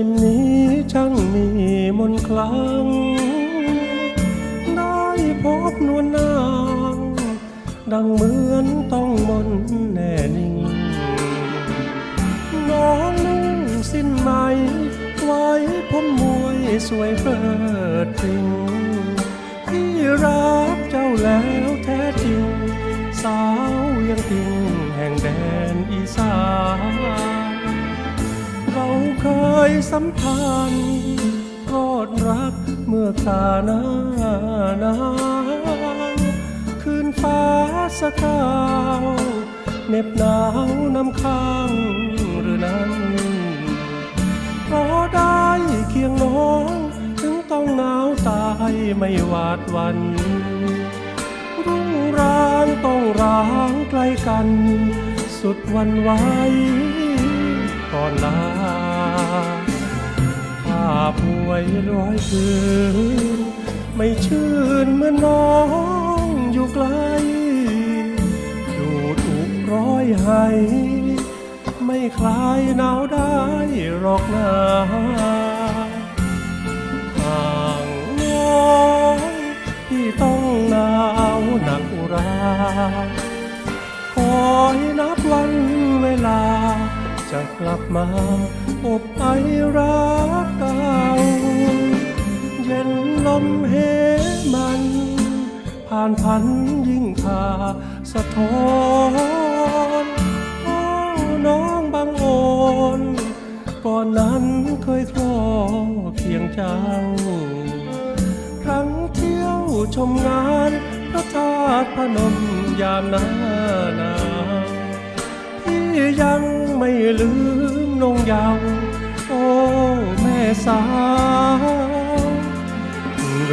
ทินนี้ช่างมีมนคลัง ได้พบนวลนาง ดังเหมือนต้องมนแน่นิ่ง น้องนุ่งสิ้นไหม ไว้ผมมวยสวยเฟิดพริงพี่รักเจ้าแล้วแท้จริง สาวเวียงพิงแห่งแดนอีสาน เราเคยสัมพันธ์รอดรักเมื่อกาหน้านานคืนฟ้าสกาวเหน็บหนาวนำข้างหรือนั้นเพราะได้เคียงน้องถึงต้องหนาวตายไม่หวาดวันรุ่งร้างต้องร้างใกล้กัน สุดวันไหวก่อนลา ป่วยร้อยคืนไม่ชื่นเมื่อน้องอยู่ไกล อยู่ถูกร้อยให้ไม่คลายหนาวได้หรอกนาห่างน้องที่ต้องหนาวหนักราคอย จะกลับมาอบไอรักเก่าเย็นลมเหมัน ผ่านพันยิ่งพาสะท้อนโอ้น้องบางโอนก่อนนั้นเคยคลอเพียงเจ้า ครั้งเที่ยวชมงานพระธาตุพนมยามหน้าหนาวพี่ยัง ไม่ลืมนงยาว โอ้ แม่สาวเร